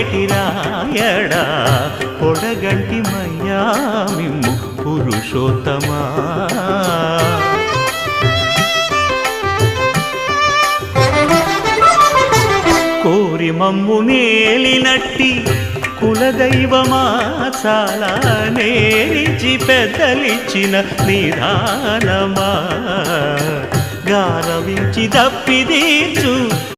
కోనేటి రాయడా? పొడగంటిమయ్యా మిమ్ము పురుషోత్తమా? కోరి మమ్ము నేలినట్టి కులదైవమా చాలా నేరిచి పెద్దలిచ్చిన నిదానమా గారవించి తప్పిదీచు